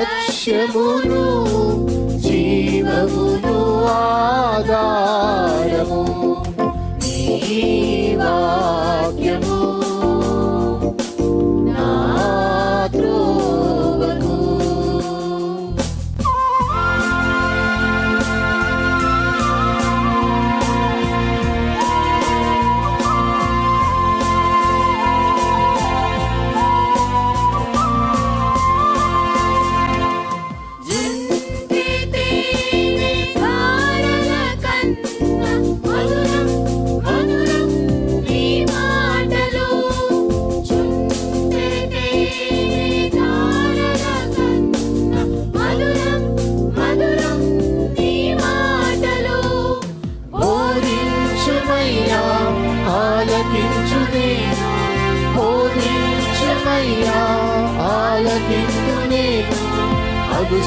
లక్ష్యమును జీవమును ఆధారము నీ వాక్యము.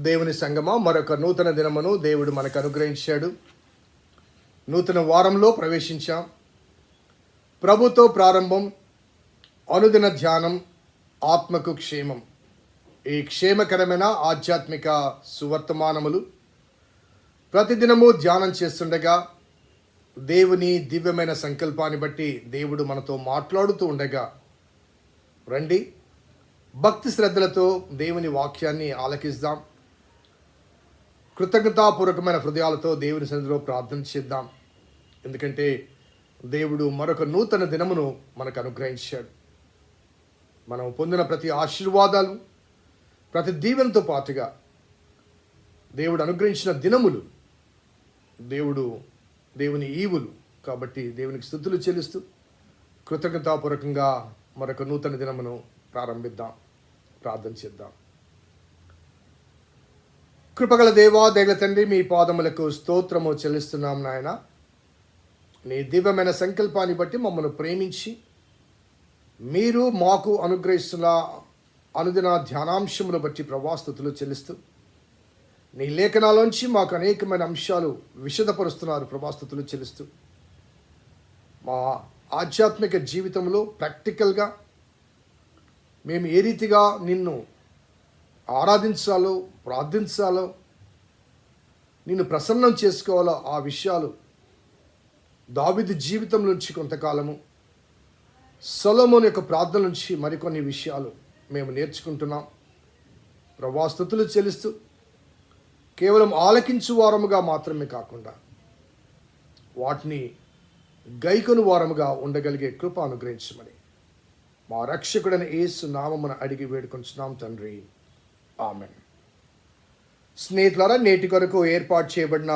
దేవుని సంగమా మరొక నూతన దినమును దేవుడు మనకు అనుగ్రహించాడు. నూతన వారంలో ప్రవేశించాం. ప్రభుతో ప్రారంభం అనుదిన ధ్యానం ఆత్మకు క్షేమం. ఈ క్షేమకరమైన ఆధ్యాత్మిక సువర్తమానములు. ప్రతిదినము ధ్యానం చేస్తుండగా దేవుని దివ్యమైన సంకల్పాన్ని బట్టి దేవుడు మనతో మాట్లాడుతూ ఉండగా రండి భక్తి శ్రద్ధలతో దేవుని వాక్యాన్ని ఆలకిద్దాం. కృతజ్ఞతాపూర్వకమైన హృదయాలతో దేవుని సన్నిధిలో ప్రార్థన చేద్దాం. ఎందుకంటే దేవుడు మరొక నూతన దినమును మనకు అనుగ్రహించాడు. మనం పొందిన ప్రతి ఆశీర్వాదాలు ప్రతి దీవెనతో పాటుగా దేవుడు అనుగ్రహించిన దినములు దేవుడు దేవుని ఈవులు కాబట్టి దేవునికి స్థుతులు చెల్లిస్తూ కృతజ్ఞతాపూర్వకంగా మరొక నూతన దినమును ప్రారంభిద్దాం. ప్రార్థన చేద్దాం. కృపగల దేవా దేగల తండ్రి మీ పాదములకు స్తోత్రము చెల్లిస్తున్నాం నాయన. నీ దివ్యమైన సంకల్పాన్ని బట్టి మమ్మల్ని ప్రేమించి మీరు మాకు అనుగ్రహిస్తున్న అనుదిన ధ్యానాంశములు బట్టి ప్రవాస్తుతులు చెల్లిస్తూ నీ లేఖనాలోంచి మాకు అనేకమైన అంశాలు విషదపరుస్తున్నారు ప్రభాస్తుతులు చెల్లిస్తూ మా ఆధ్యాత్మిక జీవితంలో ప్రాక్టికల్గా మేము ఏ రీతిగా నిన్ను ఆరాధించాలో ప్రార్థించాలో నిన్ను ప్రసన్నం చేసుకోవాలో ఆ విషయాలు దావిది జీవితం నుంచి కొంతకాలము సొలమోన్ యొక్క ప్రార్థన నుంచి మరికొన్ని విషయాలు మేము నేర్చుకుంటున్నాం. ప్రభాస్తుతులు చెల్లిస్తూ కేవలం ఆలకించు వారముగా మాత్రమే కాకుండా వాటిని గైకొను వారముగా ఉండగలిగే కృప అనుగ్రహించమని మా రక్షకుడైన ఏసు నామమున అడిగి వేడుకొంచున్నాం తండ్రి. ఆమెన్. స్నేహితులారా నేటి కొరకు ఏర్పాటు చేయబడిన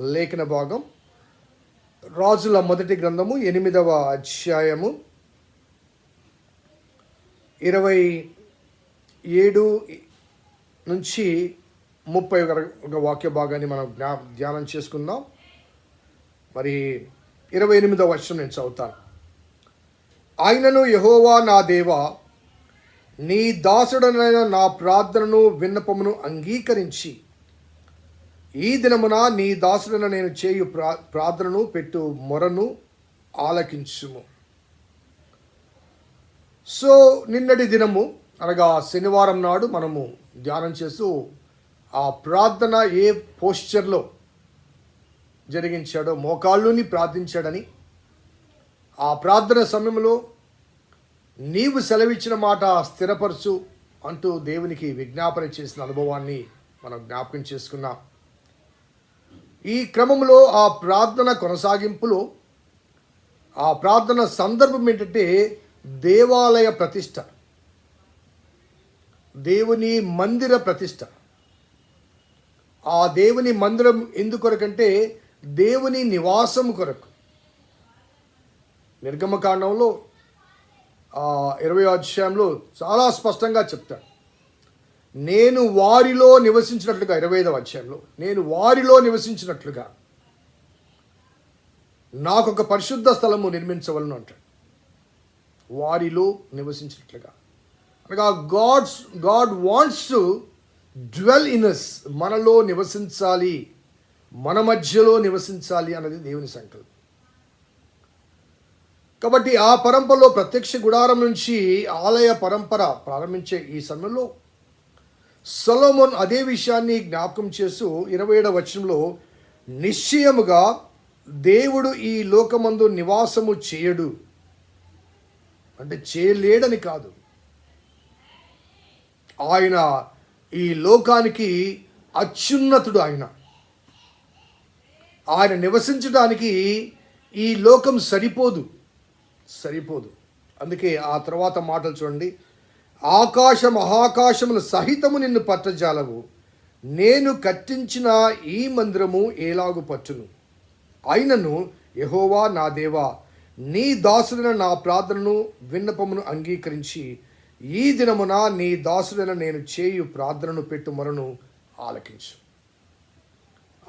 లేఖన భాగం రాజుల మొదటి గ్రంథము ఎనిమిదవ అధ్యాయము ఇరవై ఏడు నుంచి ముప్పై ఒక వాక్య భాగాన్ని మనం జ్ఞా ధ్యానం చేసుకుందాం. మరి ఇరవై ఎనిమిదవ వర్షం నేను చదువుతాను. ఆయనను యహోవా నా దేవా నీ దాసుడనైన నా ప్రార్థనను విన్నపమును అంగీకరించి ఈ దినమున నీ దాసుడన నేను చేయు ప్రా ప్రార్థనను పెట్టు మొరను ఆలకించుము. సో నిన్నటి దినము అనగా శనివారం నాడు మనము ధ్యానం చేస్తూ ఆ ప్రార్థన ఏ పోస్చర్లో జరిగించాడో మోకాళ్ళుని ప్రార్థించాడని ఆ ప్రార్థన సమయంలో నీవు సెలవిచ్చిన మాట స్థిరపరచు అంటూ దేవునికి విజ్ఞాపన చేసిన అనుభవాన్ని మనం జ్ఞాపకం చేసుకున్నాం. ఈ క్రమంలో ఆ ప్రార్థన కొనసాగింపులో ఆ ప్రార్థన సందర్భం ఏంటంటే దేవాలయ ప్రతిష్ట దేవుని మందిర ప్రతిష్ట. ఆ దేవుని మందిరం ఎందుకొరకంటే దేవుని నివాసం కొరకు. నిర్గమకాండంలో ఇరవై అధ్యాయంలో చాలా స్పష్టంగా చెప్తాడు. నేను వారిలో నివసించినట్లుగా ఇరవై ఐదవ అధ్యాయంలో నేను వారిలో నివసించినట్లుగా నాకు ఒక పరిశుద్ధ స్థలము నిర్మించవలను అంటాడు. వారిలో నివసించినట్లుగా. అనగా gods god wants to dwell in us మనలో నివసించాలి. మన మధ్యలో నివసించాలి అన్నది దేవుని సంకల్పం. కాబట్టి ఆ పరంపరలో ప్రత్యక్ష గుడారం నుంచి ఆలయ పరంపర ప్రారంభించే ఈ సమయంలో సొలోమోన్ అదే విషయాన్ని జ్ఞాపకం చేస్తూ ఇరవై ఏడవ వచనంలో నిశ్చయముగా దేవుడు ఈ లోకమందు నివాసము చేయడు. అంటే చేయలేడని కాదు. ఆయన ఈ లోకానికి అత్యున్నతుడు ఆయన. ఆయన నివసించడానికి ఈ లోకం సరిపోదు. సరిపోదు. అందుకే ఆ తర్వాత మాటలు చూడండి. ఆకాశ మహాకాశముల సహితము నిన్ను పట్టజాలవు. నేను కట్టించిన ఈ మందిరము ఏలాగు పట్టును. అయినను యహోవా నా దేవా నీ దాసుడైన నా ప్రార్థనను విన్నపమును అంగీకరించి ఈ దినమున నీ దాసుడైన నేను చేయు ప్రార్థనను పెట్టు మరను ఆలకించు.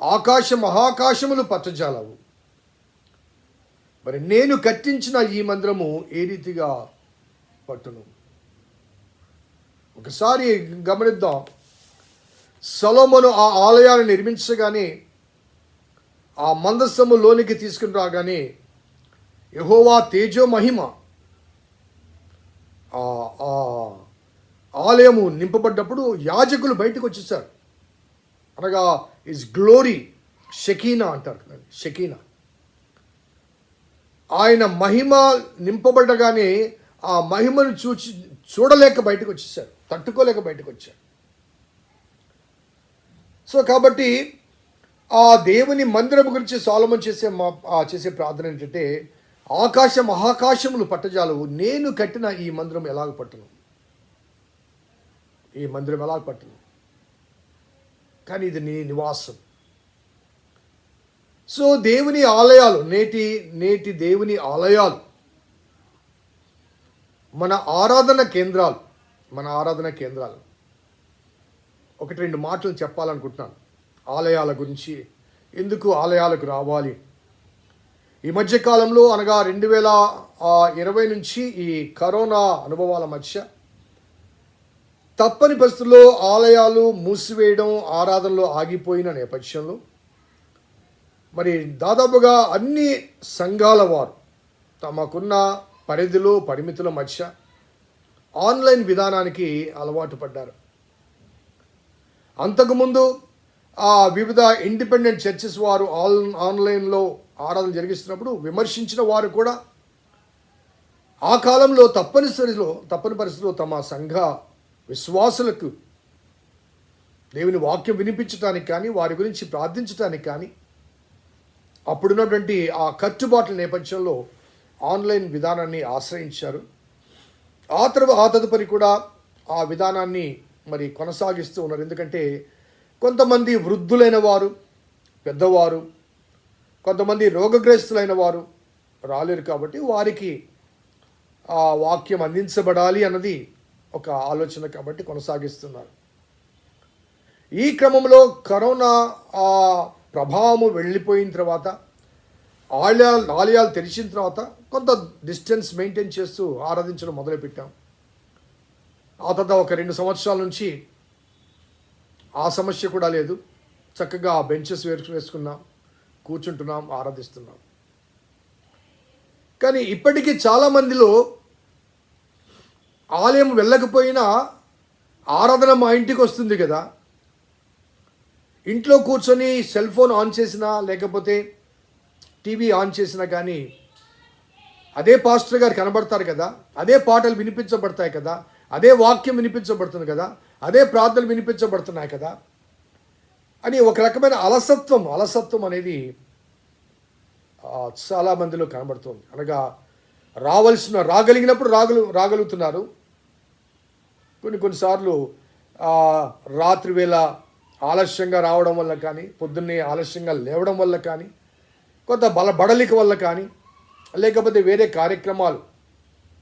ఆకాశ మహాకాశములు పట్టజాలవు. మరి నేను కట్టించిన ఈ మందిరము ఏ రీతిగా పట్టును? ఒకసారి గమనిద్దాం. సలోమను ఆ ఆలయాన్ని నిర్మించగానే ఆ మందస్సము లోనికి తీసుకుని రాగానే యహోవా తేజో మహిమ ఆ ఆలయము నింపబడ్డప్పుడు యాజకులు బయటకు వచ్చేసారు అనగా ఇస్ గ్లోరీ షకీనా అంటారు షకీనా. ఆయన మహిమ నింపబడగానే ఆ మహిమను చూచి చూడలేక బయటకు వచ్చేసారు తట్టుకోలేక బయటకు వచ్చాడు సో కాబట్టి ఆ దేవుని మందిరం గురించి సాలమం చేసే మా చేసే ప్రార్థన ఏంటంటే ఆకాశ మహాకాశములు పట్టజాలవు. నేను కట్టిన ఈ మందిరం ఎలాగ పట్టను? ఈ మందిరం ఎలాగ పట్టను? కానీ ఇది నీ నివాసం. సో దేవుని ఆలయాలు నేటి నేటి దేవుని ఆలయాలు మన ఆరాధన కేంద్రాలు మన ఆరాధన కేంద్రాలు. ఒకటి రెండు మాటలు చెప్పాలనుకుంటున్నాను. ఆలయాల గురించి ఎందుకు ఆలయాలకు రావాలి? ఈ మధ్య కాలంలో అనగా రెండు వేల ఇరవై నుంచి ఈ కరోనా అనుభవాల మధ్య తప్పని పరిస్థితుల్లో ఆలయాలు మూసివేయడం ఆరాధనలో ఆగిపోయిన నేపథ్యంలో మరి దాదాపుగా అన్ని సంఘాల వారు తమకున్న పరిధిలో పరిమితుల మధ్య ఆన్లైన్ విధానానికి అలవాటు పడ్డారు. అంతకుముందు ఆ వివిధ ఇండిపెండెంట్ చర్చెస్ వారు ఆన్ ఆన్లైన్లో ఆరాధన జరిగిస్తున్నప్పుడు విమర్శించిన వారు కూడా ఆ కాలంలో తప్పనిసరిలో తప్పని పరిస్థితిలో తమ సంఘ విశ్వాసులకు దేవుని వాక్యం వినిపించడానికి కానీ వారి గురించి ప్రార్థించడానికి కానీ అప్పుడున్నటువంటి ఆ కట్టుబాట్ల నేపథ్యంలో ఆన్లైన్ విధానాన్ని ఆశ్రయించారు. ఆ తర్వాత ఆ తదుపరి కూడా ఆ విధానాన్ని మరి కొనసాగిస్తూ ఉన్నారు. ఎందుకంటే కొంతమంది వృద్ధులైన వారు పెద్దవారు కొంతమంది రోగగ్రస్తులైన వారు రాలేరు కాబట్టి వారికి ఆ వాక్యం అందించబడాలి అన్నది ఒక ఆలోచన కాబట్టి కొనసాగిస్తున్నారు. ఈ క్రమంలో కరోనా ప్రభావము వెళ్ళిపోయిన తర్వాత ఆలయాలు ఆలయాలు తెరిచిన తర్వాత కొంత డిస్టెన్స్ మెయింటైన్ చేస్తూ ఆరాధించడం మొదలుపెట్టాం. ఆ తర్వాత ఒక రెండు సంవత్సరాల నుంచి ఆ సమస్య కూడా లేదు. చక్కగా ఆ బెంచెస్ వేసు వేసుకున్నాం కూర్చుంటున్నాం ఆరాధిస్తున్నాం. కానీ ఇప్పటికీ చాలామందిలో ఆలయం వెళ్ళకపోయినా ఆరాధన మా ఇంటికి వస్తుంది కదా. ఇంట్లో కూర్చొని సెల్ ఫోన్ ఆన్ చేసినా లేకపోతే టీవీ ఆన్ చేసినా కానీ అదే పాస్టర్ గారు కనబడతారు కదా అదే పాటలు వినిపించబడతాయి కదా అదే వాక్యం వినిపించబడుతుంది కదా అదే ప్రార్థనలు వినిపించబడుతున్నాయి కదా అని ఒక రకమైన అలసత్వం అలసత్వం అనేది చాలా మందిలో కనబడుతుంది. అనగా రావలసిన రాగలిగినప్పుడు రాగలు రాగలుగుతున్నారు. కొన్ని కొన్నిసార్లు రాత్రి వేళ ఆలస్యంగా రావడం వల్ల కానీ పొద్దున్నే ఆలస్యంగా లేవడం వల్ల కానీ కొంత బల బడలిక వల్ల కానీ లేకపోతే వేరే కార్యక్రమాలు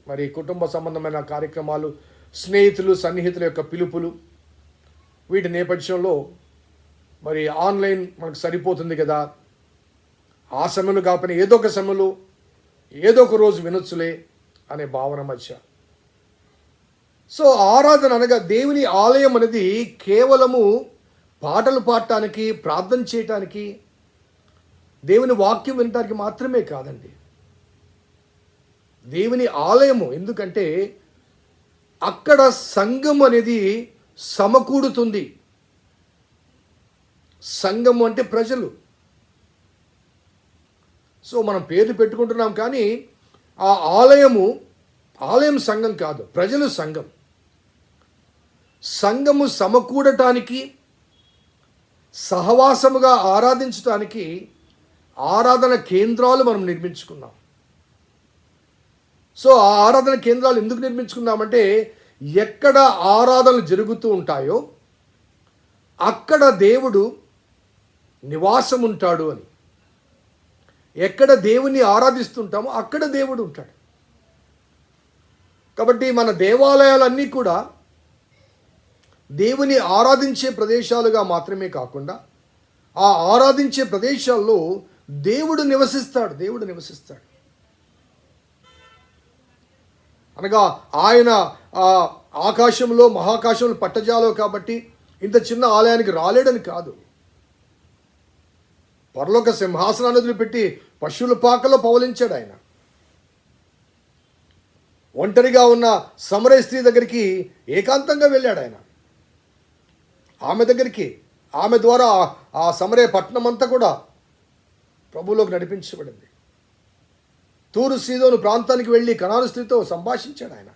మరి కుటుంబ సంబంధమైన కార్యక్రమాలు స్నేహితులు సన్నిహితుల యొక్క పిలుపులు వీటి నేపథ్యంలో మరి ఆన్లైన్ మనకు సరిపోతుంది కదా. ఆ సమయంలో కాకపోయినా ఏదో ఒక సమయంలో ఏదో ఒక రోజు వినొచ్చులే అనే భావన మధ్య. సో ఆరాధన అనగా దేవుని ఆలయం అనేది కేవలము పాటలు పాడటానికి ప్రార్థన చేయటానికి దేవుని వాక్యం వినటానికి మాత్రమే కాదండి. దేవుని ఆలయము ఎందుకంటే అక్కడ సంఘం అనేది సమకూడుతుంది. సంఘము అంటే ప్రజలు. సో మనం పేర్లు పెట్టుకుంటున్నాం కానీ ఆ ఆలయము ఆలయం సంఘం కాదు ప్రజలు సంఘం. సంఘము సమకూడటానికి సహవాసముగా ఆరాధించటానికి ఆరాధన కేంద్రాలు మనం నిర్మించుకున్నాం. సో ఆ ఆరాధన కేంద్రాలు ఎందుకు నిర్మించుకున్నామంటే ఎక్కడ ఆరాధనలు జరుగుతూ ఉంటాయో అక్కడ దేవుడు నివాసం ఉంటాడు అని. ఎక్కడ దేవుని ఆరాధిస్తుంటామో అక్కడ దేవుడు ఉంటాడు. కాబట్టి మన దేవాలయాలన్నీ కూడా దేవుని ఆరాధించే ప్రదేశాలుగా మాత్రమే కాకుండా ఆ ఆరాధించే ప్రదేశాల్లో దేవుడు నివసిస్తాడు దేవుడు నివసిస్తాడు. అనగా ఆయన ఆకాశంలో మహాకాశంలో పట్టజాలో కాబట్టి ఇంత చిన్న ఆలయానికి రాలేడని కాదు. పరలోక సింహాసనాన్ని వదిలిపెట్టి పశువుల పాకలో పవలించాడు ఆయన. ఒంటరిగా ఉన్న సమరయ స్త్రీ దగ్గరికి ఏకాంతంగా వెళ్ళాడు ఆయన. ఆమె దగ్గరికి ఆమె ద్వారా ఆ సమరే పట్టణం అంతా కూడా ప్రభులోకి నడిపించబడింది. తూరు సీదోను ప్రాంతానికి వెళ్ళి కణాను స్త్రీతో సంభాషించాడు ఆయన.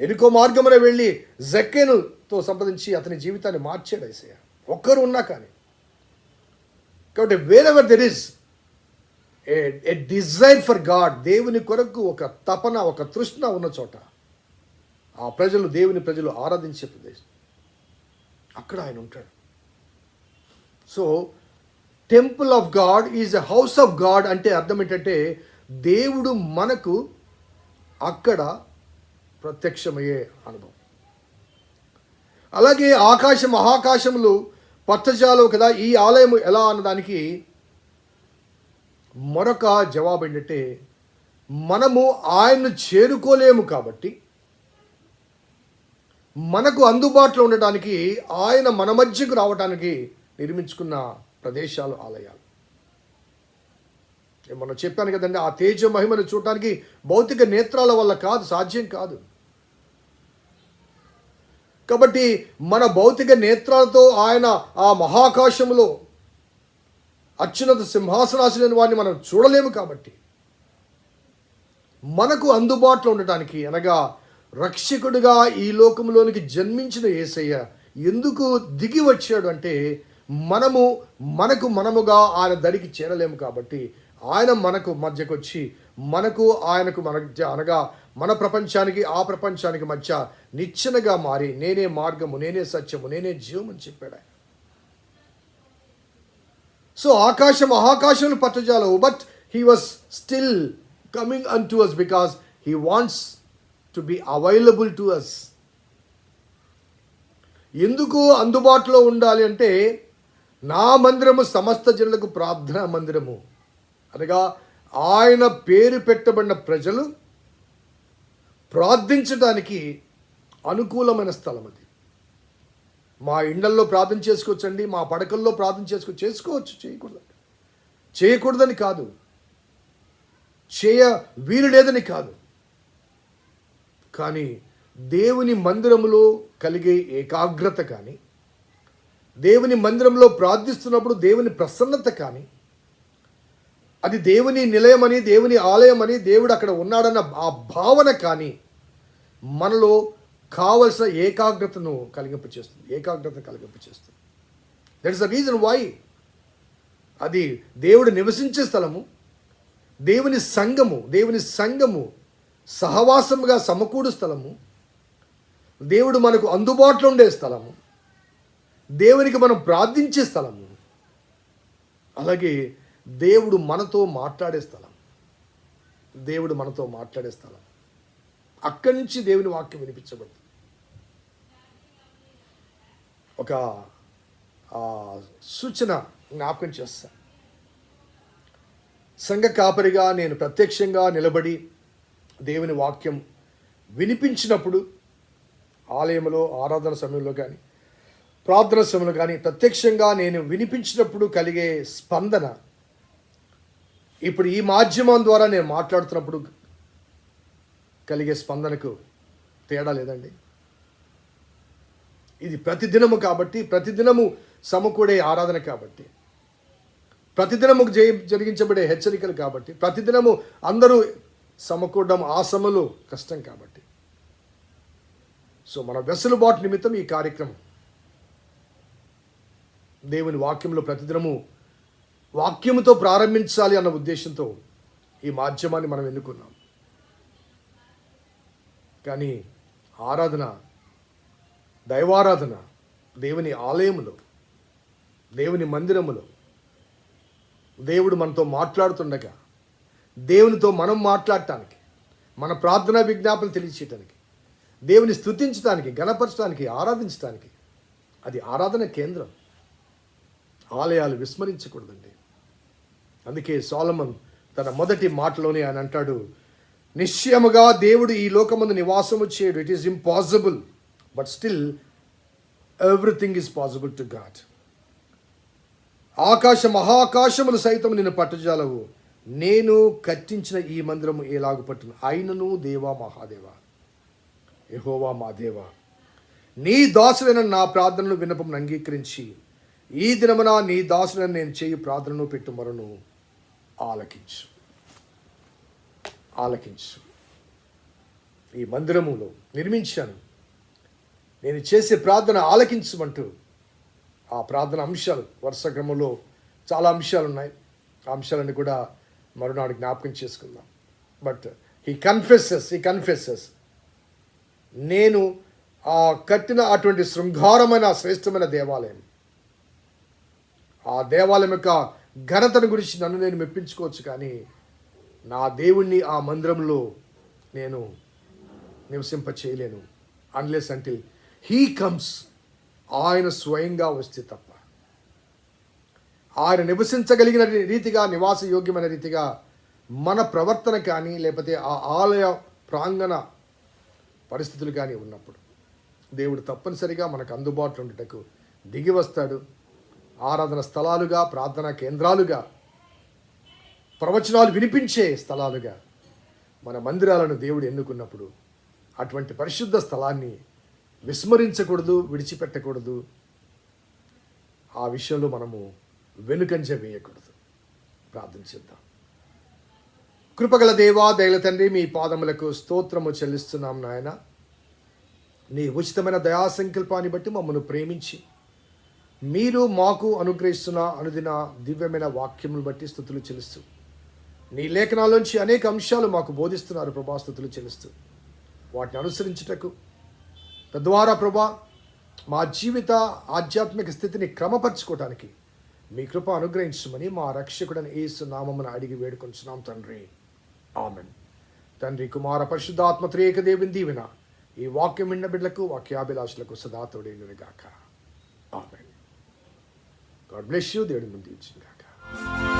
ఎరుకో మార్గమున వెళ్ళి జక్కేనుతో సంప్రదించి అతని జీవితాన్ని మార్చాడు ఐసయ్య ఒక్కరు ఉన్నా కానీ. కాబట్టి wherever there is a a desire for god దేవుని కొరకు ఒక తపన ఒక తృష్ణ ఉన్న చోట ఆ ప్రజలు దేవుని ప్రజలు ఆరాధించే ప్రదేశం. అక్కడ ఆయన ఉంటాడు. So temple of god is a house of god అంటే అర్థం ఏంటంటే దేవుడు మనకు అక్కడ ప్రత్యక్షమయ్యే అనుభవం. అలాగే ఆకాశం మహాకాశములు పచ్చజాలు కదా ఈ ఆలయం ఎలా అన్నదానికి మరొక జవాబు ఏంటంటే మనము ఆయన్ను చేరుకోలేము కాబట్టి మనకు అందుబాటులో ఉండటానికి ఆయన మన మధ్యకు రావడానికి నిర్మించుకున్న ప్రదేశాలు ఆలయాలు. మనం చెప్పాను కదండి ఆ తేజ మహిమను చూడటానికి భౌతిక నేత్రాల వల్ల కాదు సాధ్యం కాదు. కాబట్టి మన భౌతిక నేత్రాలతో ఆయన ఆ మహాకాశంలో అత్యున్నత సింహాసనాశులైన వారిని మనం చూడలేము కాబట్టి. మనకు అందుబాటులో ఉండటానికి అనగా రక్షకుడిగా ఈ లోకంలోనికి జన్మించిన యేసయ్య ఎందుకు దిగి వచ్చాడు అంటే మనము మనకు మనముగా ఆయన దరికి చేరలేము కాబట్టి ఆయన మనకు మధ్యకు వచ్చి మనకు ఆయనకు మన మధ్య అనగా మన ప్రపంచానికి ఆ ప్రపంచానికి మధ్య నిచ్చెనగా మారి నేనే మార్గము నేనే సత్యము నేనే జీవం అని చెప్పాడు ఆయన. సో ఆకాశం ఆకాశం పట్టజాలవు but he was still coming unto us because he wants to be available to us ఎందుకు అందుబాటులో ఉండాలి అంటే నా మందిరము సమస్త జనులకు ప్రార్థనా మందిరము. అనగా ఆయన పేరు పెట్టబడిన ప్రజలు ప్రార్థించడానికి అనుకూలమైన స్థలం అది. మా ఇండల్లో ప్రార్థన చేసుకోవచ్చండి మా పడకల్లో ప్రార్థన చేసుకో చేసుకోవచ్చు చేయకూడదు. చేయకూడదని కాదు. చేయ వీలు లేదని కాదు. కానీ దేవుని మందిరములో కలిగే ఏకాగ్రత కానీ దేవుని మందిరంలో ప్రార్థిస్తున్నప్పుడు దేవుని ప్రసన్నత కానీ అది దేవుని నిలయమని దేవుని ఆలయమని దేవుడు అక్కడ ఉన్నాడన్న ఆ భావన కానీ మనలో కావలసిన ఏకాగ్రతను కలిగింపచేస్తుంది ఏకాగ్రత కలిగింపచేస్తుంది. That is the reason why అది దేవుడు నివసించే స్థలము దేవుని సంఘము దేవుని సంఘము సహవాసముగా సమకూడు స్థలము. దేవుడు మనకు అందుబాటులో ఉండే స్థలము. దేవునికి మనం ప్రార్థించే స్థలము. అలాగే దేవుడు మనతో మాట్లాడే స్థలం. దేవుడు మనతో మాట్లాడే స్థలం. అక్కడి నుంచి దేవుని వాక్యం వినిపించబడుతుంది. ఒక సూచన జ్ఞాపకం చేస్తా. సంఘ కాపరిగా నేను ప్రత్యక్షంగా నిలబడి దేవుని వాక్యం వినిపించినప్పుడు ఆలయంలో ఆరాధన సమయంలో కానీ ప్రార్థన సమయంలో కానీ ప్రత్యక్షంగా నేను వినిపించినప్పుడు కలిగే స్పందన ఇప్పుడు ఈ మాధ్యమం ద్వారా నేను మాట్లాడుతున్నప్పుడు కలిగే స్పందనకు తేడా లేదండి. ఇది ప్రతిదినము కాబట్టి ప్రతిదినము సమకూడే ఆరాధన కాబట్టి ప్రతిదినము జరిగించబడే హెచ్చరికలు కాబట్టి ప్రతిదినము అందరూ సమకూడడం ఆ కష్టం కాబట్టి. సో మన వెసులుబాటు నిమిత్తం ఈ కార్యక్రమం. దేవుని వాక్యంలో ప్రతిదినము వాక్యముతో ప్రారంభించాలి అన్న ఉద్దేశంతో ఈ మాధ్యమాన్ని మనం ఎన్నుకున్నాం. కానీ ఆరాధన దైవారాధన దేవుని ఆలయములో దేవుని మందిరములో దేవుడు మనతో మాట్లాడుతుండగా దేవునితో మనం మాట్లాడటానికి మన ప్రార్థనా విజ్ఞాపనలు తెలియచేయటానికి దేవుని స్థుతించడానికి గణపరచడానికి ఆరాధించడానికి అది ఆరాధన కేంద్రం. ఆలయాలు విస్మరించకూడదండి. అందుకే సోలమన్ తన మొదటి మాటలోనే ఆయన అంటాడు నిశ్చయముగా దేవుడు ఈ లోకమందు నివాసము చేయడు. It is impossible but still everything is possible to God ఆకాశ మహాకాశములు సైతం నిన్ను పట్టుజాలవు. నేను కట్టించిన ఈ మందిరము ఎలాగు పట్టును ఆయనను దేవా మహాదేవ. యహోవా మా దేవ. నీ దాసులైన నా ప్రార్థనలు వినపమును అంగీకరించి ఈ దినమున నీ దాసులను నేను చేయి ప్రార్థనను పెట్టు మరను ఆలకించు. ఆలకించు. ఈ మందిరములో నిర్మించాను. నేను చేసే ప్రార్థన ఆలకించమంటూ ఆ ప్రార్థన అంశాలు వరుస క్రమంలో చాలా అంశాలు ఉన్నాయి ఆ అంశాలను కూడా మరునాడు జ్ఞాపకం చేసుకుందాం. But he confesses he confesses నేను ఆ కట్టిన అటువంటి శృంగారమైన శ్రేష్టమైన దేవాలయం ఆ దేవాలయం యొక్క ఘనతను గురించి నన్ను నేను మెప్పించుకోవచ్చు కానీ నా దేవుణ్ణి ఆ మందిరంలో నేను నివసింప చేయలేను అన్లెస్ అంటిల్ హీ కమ్స్ ఆయన స్వయంగా వస్తే తప్ప. ఆయన నివసించగలిగిన రీతిగా నివాస యోగ్యమైన రీతిగా మన ప్రవర్తన కానీ లేకపోతే ఆ ఆలయ ప్రాంగణ పరిస్థితులు కానీ ఉన్నప్పుడు దేవుడు తప్పనిసరిగా మనకు అందుబాటులో ఉండటకు దిగి వస్తాడు. ఆరాధన స్థలాలుగా ప్రార్థనా కేంద్రాలుగా ప్రవచనాలు వినిపించే స్థలాలుగా మన మందిరాలను దేవుడు ఎన్నుకున్నప్పుడు అటువంటి పరిశుద్ధ స్థలాన్ని విస్మరించకూడదు విడిచిపెట్టకూడదు. ఆ విషయంలో మనము వెనుకంజ వేయకూడదు ప్రార్థన చేద్దాం. కృపగల దేవా దయల తండ్రి మీ పాదములకు స్తోత్రము చెల్లిస్తున్నాం నాయన. నీ ఉచితమైన దయా సంకల్పాన్ని బట్టి మమ్మల్ని ప్రేమించి మీరు మాకు అనుగ్రహిస్తున్న అనుదిన దివ్యమైన వాక్యములు బట్టి స్థుతులు చెల్లిస్తూ నీ లేఖనాల్లోంచి అనేక అంశాలు మాకు బోధిస్తున్నారు ప్రభా స్థుతులు చెల్లిస్తూ. వాటిని అనుసరించుటకు తద్వారా ప్రభా మా జీవిత ఆధ్యాత్మిక స్థితిని క్రమపరచుకోవటానికి మీ కృప అనుగ్రహించమని మా రక్షకుడని ఏసు నామమున అడిగి వేడుకొంచున్నాం తండ్రి. ఆమెన్. తండ్రి కుమార పరిశుద్ధాత్మ త్రియేక దేవుని దీవెన ఈ వాక్యం విన్న బిడ్డలకు వాక్యాభిలాషులకు సదా తోడైనగాక ఆమెన్. గాడ్ బ్లెస్ యూ దేవుడి ముందు ఇచ్చింది